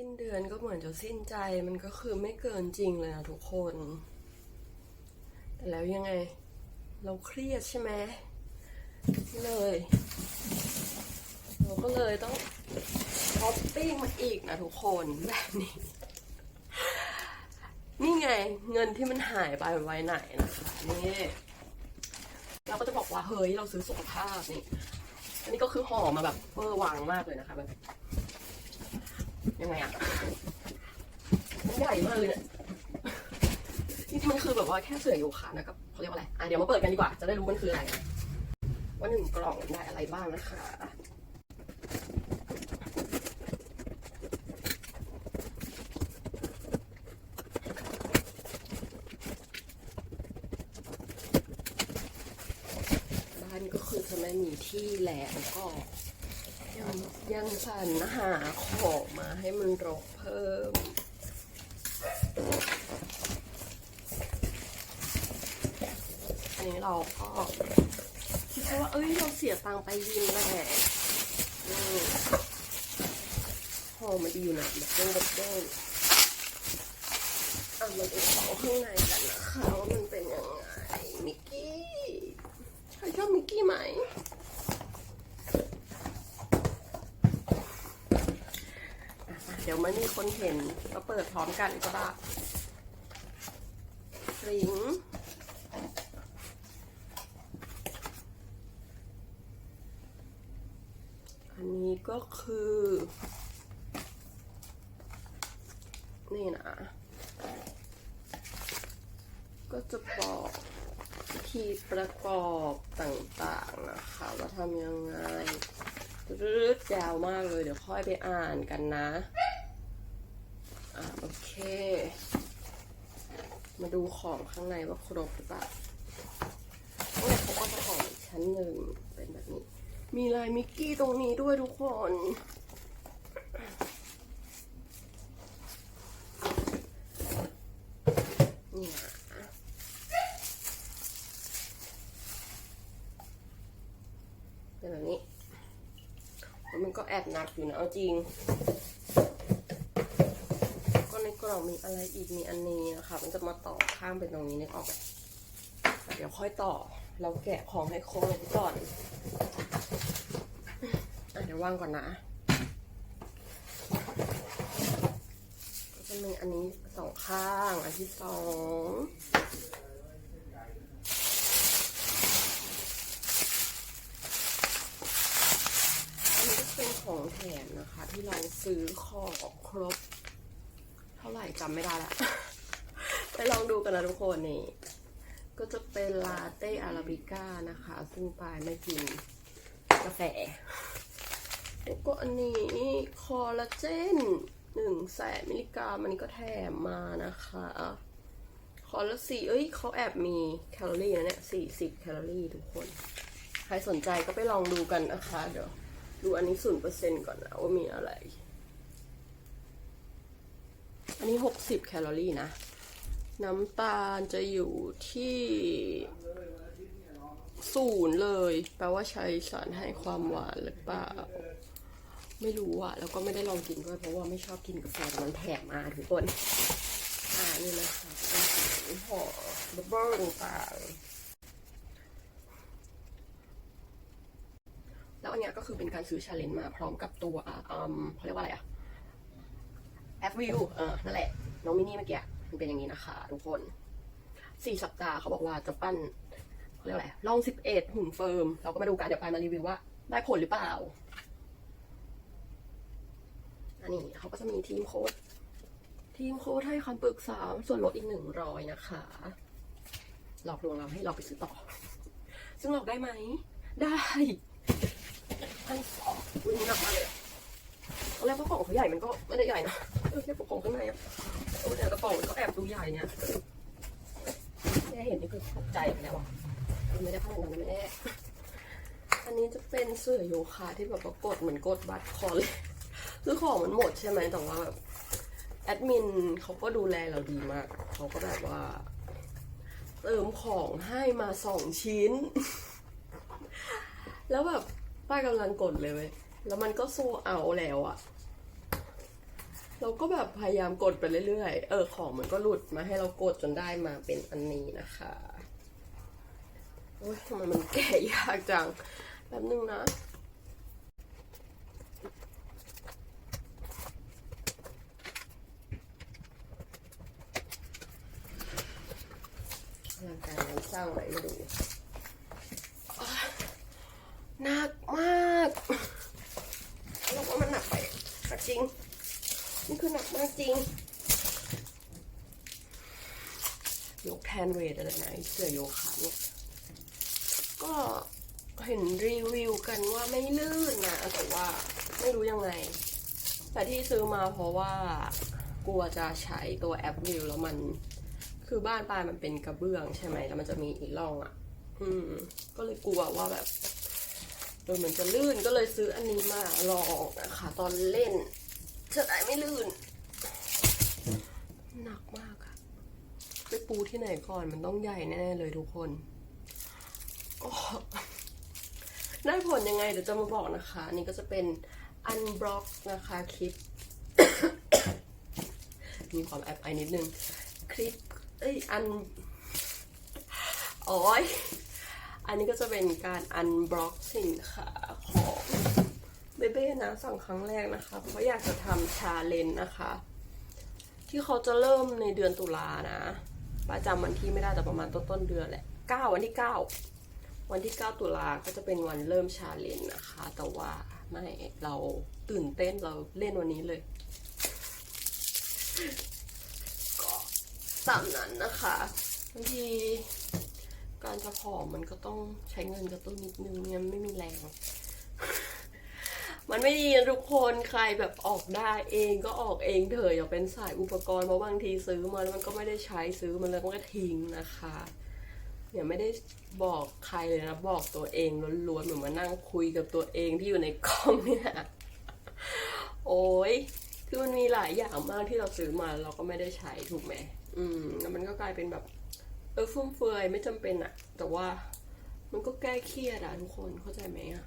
สิ้นเดือนก็เหมือนจะสิ้นใจมันก็คือไม่เกินจริงเลยนะทุกคน แต่แล้วยังไง เราเครียดใช่ไหมเลย เราก็เลยต้องช้อปปิ้งมาอีกนะทุกคนแบบนี้ นี่ไงเงินที่มันหายไปไว้ไหนนะคะนี่เราก็จะบอกว่าเฮ้ยเราซื้อสุขภาพนี่ อันนี้ก็คือห่อมาแบบเวอร์วางมากเลยนะคะแบบ ยังไงอะมันใหญ่มากเลยเนี่ยนี่มันคือแบบว่าแค่เสื่อโยคะนะครับเขาเรียกว่าอะไรอะเดี๋ยวมาเปิดกันดีกว่าจะได้รู้มันคืออะไรว่าหนึ่งกล่องได้อะไรบ้างนะคะบ้านก็คือจะไม่มีที่แล้วก็ ยังยังสรรหาของมาให้มันรกเพิ่ม อันนี้เราก็คิดว่า เอ้ย เราเสียตังค์ไปยินแหละอืมห่อมันดีอยู่นะแบบเด้งแบบเด้งอะมันเป็นของข้างในกันนะคะว่ามันเป็นยังไง มิกกี้ใครชอบมิกกี้ไหม เดี๋ยวไม่มีคนเห็นก็เปิดพร้อมกันก็ได้ลิงอันนี้ก็คือ นี่นะ ก็จะบอกวิธีประกอบต่างๆนะคะว่าทำยังไงรืดยาวมากเลย เดี๋ยวค่อยไปอ่านกันนะ มาดูของข้างในว่าครบหรือเปล่าโอ้ยเขาก็จะห่ออีกชั้นหนึ่งเป็นแบบนี้ มีลายมิกกี้ตรงนี้ด้วยทุกคนนี่นะเป็นแบบนี้ มันก็แอบหนักอยู่นะเอาจริง ก็ในกล่องมีอะไรอีกมีอันนี้นะคะ มันจะมาต่อข้างเป็นตรงนี้นึกออกไหมเดี๋ยวค่อยต่อ เราแกะของให้ครบเลยก่อนอะเดี๋ยววางก่อนนะก็จะมีอันนี้สองข้าง อันที่สองอันนี้ก็เป็นของแถมนะคะ ที่เราซื้อของครบาไหร่จำไม่ได้ละ ไปลองดูกันนะทุกคนนี่ ก็จะเป็นลาเต้อาราบิก้านะคะ ซึ่งปายไม่กินกาแฟ แล้วก็อันนี้คอลลาเจนหนึ่งแสนมิลลิกรัมอันนี้ก็แถมมานะคะ คอลลาสี่เอ้ยเขาแอบมีแคลอรี่นะเนี่ยสี่สิบแคลอรี่ทุกคน ใครสนใจก็ไปลองดูกันนะคะ เดี๋ยวดูอันนี้ศูนย์เปอร์เซ็นก่อนนะว่ามีอะไร อันนี้ 60 แคลอรี่นะ น้ำตาลจะอยู่ที่ศูนย์เลย แปลว่าใช้สารให้ความหวานหรือเปล่า ไม่รู้อะแล้วก็ไม่ได้ลองกินด้วย เพราะว่าไม่ชอบกินกาแฟมันแถมมาทุกคน อ่านี่นะคะเป็นห่อบับเบิ้ลต่างแล้วอันเนี้ยก็คือเป็นการซื้อชาเลนจ์มาพร้อมกับตัวอืมเขาเรียกว่าอะไรอะ แอปวิวเออนั่นแหละ น้องมินี่เมื่อกี้มันเป็นอย่างนี้นะคะทุกคนสี่สัปดาห์เขาบอกว่าจะปั้นเขาเรียกอะไรลองสิบเอ็ดหุ่นเฟิร์ม เราก็มาดูกันเดี๋ยวไปมารีวิวว่า ได้ผลหรือเปล่า อันนี้เขาก็จะมีทีมโค้ดทีมโค้ดให้คำปรึกษาส่วนลดอีกหนึ่งร้อยนะคะ หลอกลวงเราให้เราไปซื้อต่อ ซึ่งหลอกได้ไหม ได้พันสองวันนี้หนักมากเลยตอนแรกว่ากล่องเขาใหญ่มันก็ไม่ได้ใหญ่นะ เออแค่กล่องข้างในอะโอ้แต่กระป๋องก็แอบดูใหญ่เนี่ยแค่เห็นนี่คือตกใจไปแล้วอะไม่ได้ขนาดนั้นนะแม่อันนี้จะเป็นเสื้อโยคะที่แบบกดเหมือนกดบัตรคอเลยคือของมันหมดใช่ไหมแต่ว่าแบบแอดมินเขาก็ดูแลเราดีมาก เขาก็แบบว่า เติมของให้มาสองชิ้น แล้วแบบป้ากำลังกดเลยเว้ยแล้วมันก็โซเอาแล้วอะ เราก็แบบพยายามกดไปเรื่อยๆ เออของมันก็หลุดมาให้เรากดจนได้มาเป็นอันนี้นะคะโอ้ยทำไมมันแก่ยากจังแป๊บนึงนะ ร่างกายมันสร้างไว้มาดูอะหนักมากเราว่ามันหนักไปหนักจริง นี่คือหนัก มากจริง ยกแทนเวทอะไรนะเสื้อโยคะเนี่ย ก็เห็นรีวิวกันว่าไม่ลื่นนะแต่ว่าไม่รู้ยังไง แต่ที่ซื้อมาเพราะว่ากลัวจะใช้ตัวแอปวิวแล้วมัน คือบ้านปลายมันเป็นกระเบื้องใช่ไหมแล้วมันจะมีอีร่องอะ อืม ก็เลยกลัวว่าแบบเออเหมือนจะลื่นก็เลยซื้ออันนี้มาลองนะคะตอนเล่นจะได้ไม่ลื่น หนักมากอะไปปูที่ไหนก่อนมันต้องใหญ่แน่ๆเลยทุกคนได้ผลยังไงเดี๋ยวจะมาบอกนะคะ อันนี่ก็จะเป็นอันบล็อกนะคะคลิป มีความแอบไอนิดนึง คลิป เอ้ยอันโอ้ยอันนี้ก็จะเป็นการอันบล็อกสินค้าของเบเบ้นะสั่งครั้งแรกนะคะ เพราะอยากจะทำชาเลนจ์นะคะ ที่เขาจะเริ่มในเดือนตุลานะประจำวันที่ไม่ได้แต่ประมาณต้นต้นเดือนแหละเก้าวันที่เก้าวันที่เก้าตุลาก็จะเป็นวันเริ่มชาเลนจ์นะคะ แต่ว่าไม่เราตื่นเต้นเราเล่นวันนี้เลย ก็ตามนั้นนะคะบางทีการจะผอมมันก็ต้องใช้เงินกระตุ้นนิดนึงไม่งั้นไม่มีแรง มันไม่ดีนะทุกคนใครแบบออกได้เองก็ออกเองเถอะอย่าเป็นสายอุปกรณ์เพราะบางทีซื้อมาแล้วมันก็ไม่ได้ใช้ซื้อมาแล้วมันก็ทิ้งนะคะเนี่ยไม่ได้บอกใครเลยนะบอกตัวเองล้วนๆเหมือนมานั่งคุยกับตัวเองที่อยู่ในกล้องเนี่ยโอ้ยคือมันมีหลายอย่างมากที่เราซื้อมาเราก็ไม่ได้ใช้ถูกไหมอืมแล้วมันก็กลายเป็นแบบเออฟุ่มเฟือยไม่จำเป็นอะแต่ว่ามันก็แก้เครียดอะทุกคนเข้าใจไหมอะ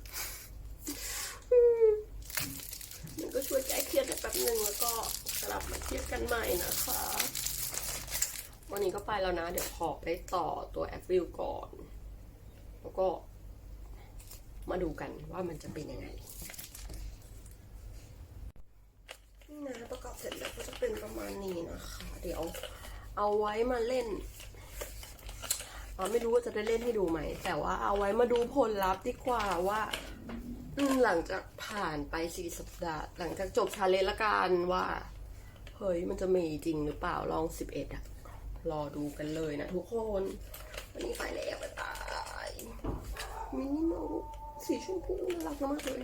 มันก็ช่วยแก้เครียดได้แป๊บนึงแล้วก็กลับมา เครียดกันใหม่นะคะ วันนี้ก็ไปแล้วนะ เดี๋ยวขอไปต่อตัวแอปวิวก่อน แล้วก็มาดูกันว่ามันจะเป็นยังไงนี่นะประกอบเสร็จแล้วก็จะเป็นประมาณนี้นะคะ เดี๋ยวเอาไว้มาเล่นอ๋อไม่รู้ว่าจะได้เล่นให้ดูไหม แต่ว่าเอาไว้มาดูผลลัพธ์ดีกว่าว่าอืมหลังจากผ่านไปสี่สัปดาห์ หลังจากจบชาเลนจ์ละกันว่า เฮ้ยมันจะมีจริงหรือเปล่าลองสิบเอ็ดอะรอดูกันเลยนะทุกคน วันนี้ไปแล้วบ๊ายบายมินิมอลสีชมพูน่ารักมากเลย